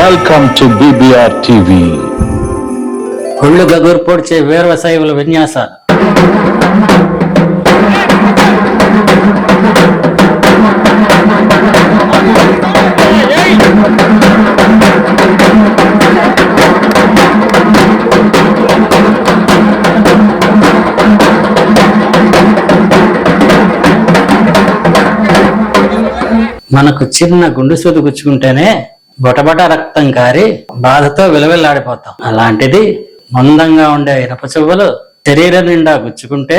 Welcome to BBR TV ఒళ్ళు గగురు పొడిచే వీరవశైవుల విన్యాసాలు మనకు చిన్న గుండు సూది గుచ్చుకుంటేనే బొటబట రక్తం కారి బాధతో విలవిల్లాడిపోతాం. అలాంటిది మందంగా ఉండే ఇనప చెవులు శరీరం నిండా గుచ్చుకుంటే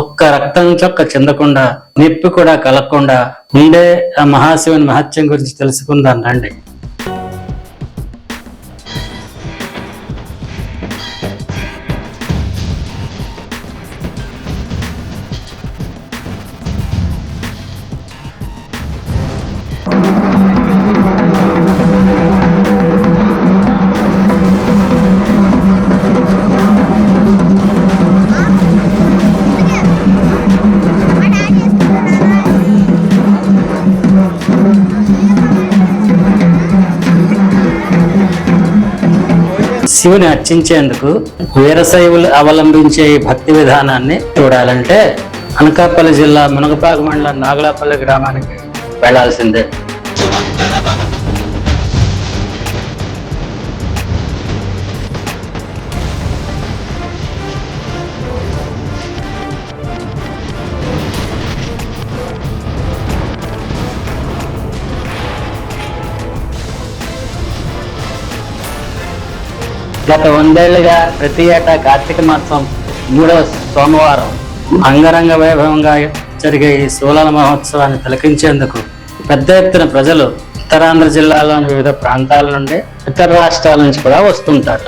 ఒక్క రక్తం చొక్క చెందకుండా నిప్పి కూడా కలగకుండా ఉండే ఆ మహాశివుని మహత్యం గురించి తెలుసుకుందాం రండి. శివుని అర్చించేందుకు వీరశైవులు అవలంబించే ఈ భక్తి విధానాన్ని చూడాలంటే అనకాపల్లి జిల్లా మునగపాక మండలం నాగలాపల్లి గ్రామానికి వెళ్ళాల్సిందే. గత వందేళ్ళుగా ప్రతి ఏటా కార్తీక మాసం మూడవ సోమవారం అంగరంగ వైభవంగా జరిగే ఈ సోలాల మహోత్సవాన్ని తిలకించేందుకు పెద్ద ఎత్తున ప్రజలు ఉత్తరాంధ్ర జిల్లాలోని వివిధ ప్రాంతాల నుండి ఇతర రాష్ట్రాల నుంచి కూడా వస్తుంటారు.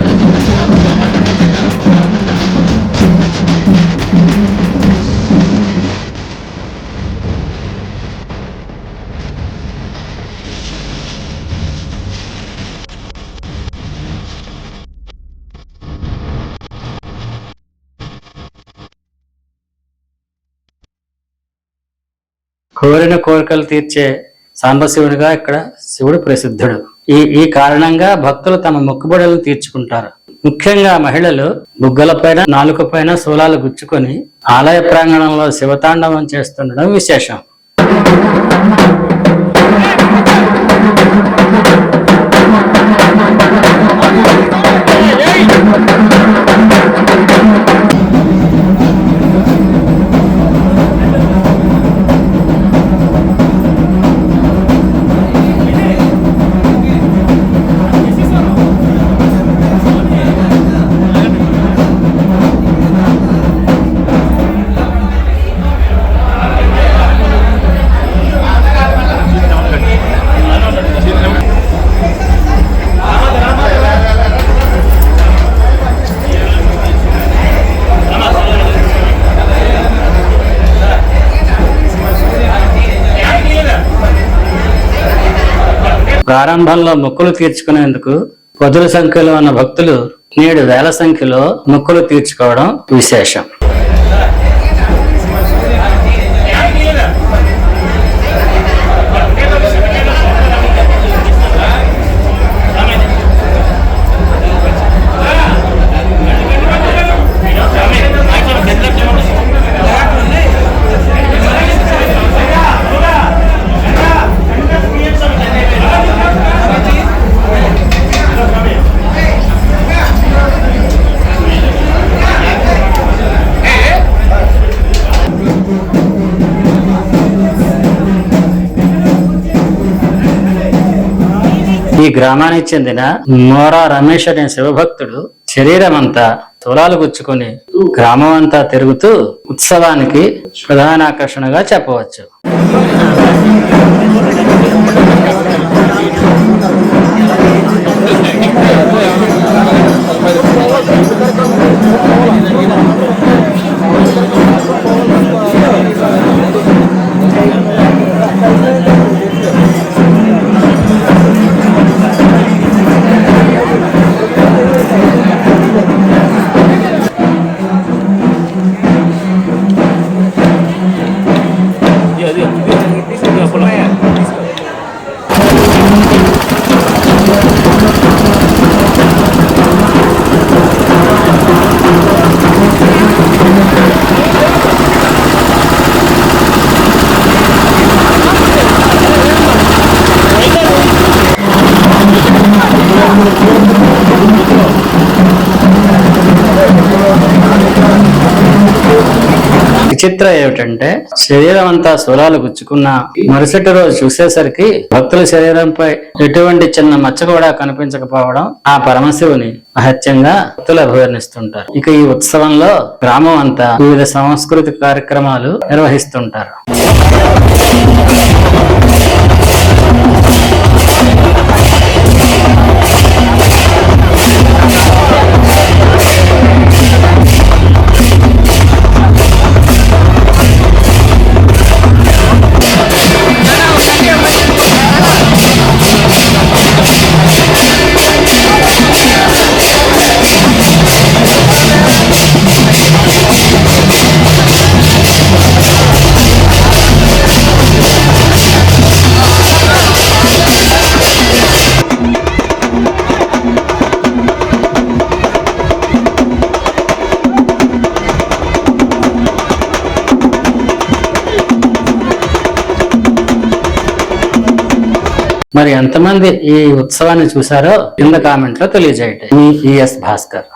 కోరిన కోరికలు తీర్చే సాంబశివుడిగా ఇక్కడ శివుడు ప్రసిద్ధుడు. ఈ ఈ కారణంగా భక్తులు తమ మొక్కుబడులను తీర్చుకుంటారు. ముఖ్యంగా మహిళలు బుగ్గలపైన నాలుకపైన శూలాలు గుచ్చుకొని ఆలయ ప్రాంగణంలో శివతాండవం చేస్తుండడం విశేషం. ప్రారంభంలో మొక్కులు తీర్చుకునేందుకు పదుల సంఖ్యలో ఉన్న భక్తులు నేడు వేల సంఖ్యలో మొక్కులు తీర్చుకోవడం విశేషం. గ్రామానికి చెందిన మోరా రమేష్ అనే శివభక్తుడు శరీరం అంతా తులాలు గుచ్చుకొని గ్రామం అంతా తిరుగుతూ ఉత్సవానికి ప్రధాన ఆకర్షణగా చెప్పవచ్చు. విచిత్రం ఏమిటంటే శరీరం అంతా స్వరాలు గుచ్చుకున్నా మరుసటి రోజు చూసేసరికి భక్తుల శరీరంపై ఎటువంటి చిన్న మచ్చ కూడా కనిపించకపోవడం ఆ పరమశివుని మహత్యంగా భక్తులు అభివర్ణిస్తుంటారు. ఇక ఈ ఉత్సవంలో గ్రామం అంతా వివిధ సాంస్కృతిక కార్యక్రమాలు నిర్వహిస్తుంటారు. మరి ఎంతమంది ఈ ఉత్సవాన్ని చూసారో కింద కామెంట్లో తెలియజేయండి. మీ ఈఎస్ భాస్కర్.